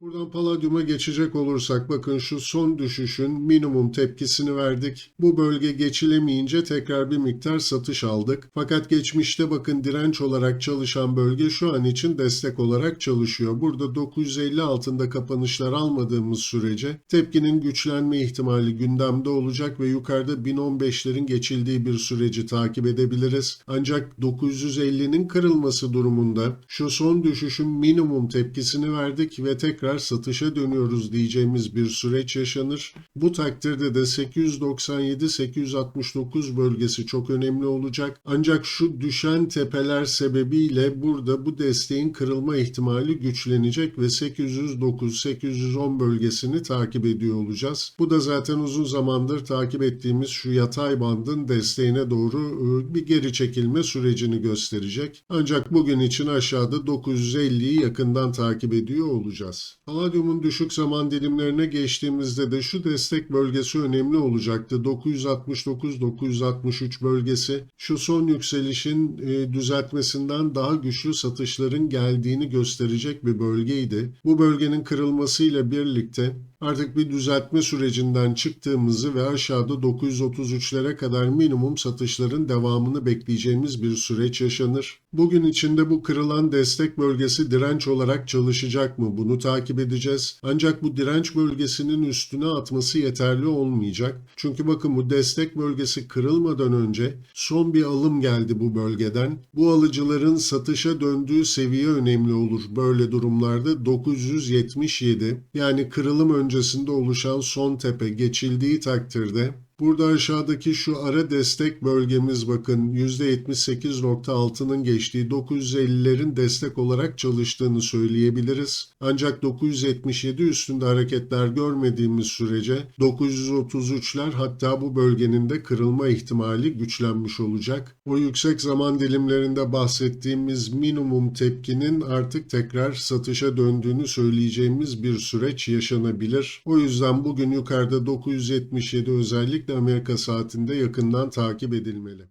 Buradan paladyuma geçecek olursak bakın şu son düşüşün minimum tepkisini verdik. Bu bölge geçilemeyince tekrar bir miktar satış aldık. Fakat geçmişte bakın direnç olarak çalışan bölge şu an için destek olarak çalışıyor. Burada 950 altında kapanışlar almadığımız sürece tepkinin güçlenme ihtimali gündemde olacak ve yukarıda 1015'lerin geçildiği bir süreci takip edebiliriz. Ancak 950'nin kırılması durumunda şu son düşüşün minimum tepkisini verdik ve tekrar satışa dönüyoruz diyeceğimiz bir süreç yaşanır. Bu takdirde de 897-869 bölgesi çok önemli olacak. Ancak şu düşen tepeler sebebiyle burada bu desteğin kırılma ihtimali güçlenecek ve 809-810 bölgesini takip ediyor olacağız. Bu da zaten uzun zamandır takip ettiğimiz şu yatay bandın desteğine doğru e, bir geri çekilme sürecini gösterecek. Ancak bugün için aşağıda 950'yi yakından takip ediyor olacağız. Palladium'un düşük zaman dilimlerine geçtiğimizde de şu destek bölgesi önemli olacaktı. 969-963 bölgesi şu son yükselişin e, düzeltmesinden daha güçlü satışların geldiğini gösterecek bir bölgeydi. Bu bölgenin kırılmasıyla birlikte artık bir düzeltme sürecinden çıktığımızı ve aşağıda 933'lere kadar minimum satışların devamını bekleyeceğimiz bir süreç yaşanır. Bugün içinde bu kırılan destek bölgesi direnç olarak çalışacak mı? Bunu takip edeceğiz. Ancak bu direnç bölgesinin üstüne atması yeterli olmayacak. Çünkü bakın bu destek bölgesi kırılmadan önce son bir alım geldi bu bölgeden. Bu alıcıların satışa döndüğü seviye önemli olur böyle durumlarda. 977 yani kırılım öncesinde oluşan son tepe geçildiği takdirde Burada aşağıdaki şu ara destek bölgemiz bakın %78.6'nın geçtiği 950'lerin destek olarak çalıştığını söyleyebiliriz. Ancak 977 üstünde hareketler görmediğimiz sürece 933'ler hatta bu bölgenin de kırılma ihtimali güçlenmiş olacak. O yüksek zaman dilimlerinde bahsettiğimiz minimum tepkinin artık tekrar satışa döndüğünü söyleyeceğimiz bir süreç yaşanabilir. O yüzden bugün yukarıda 977 özellikle Amerika saatinde yakından takip edilmeli.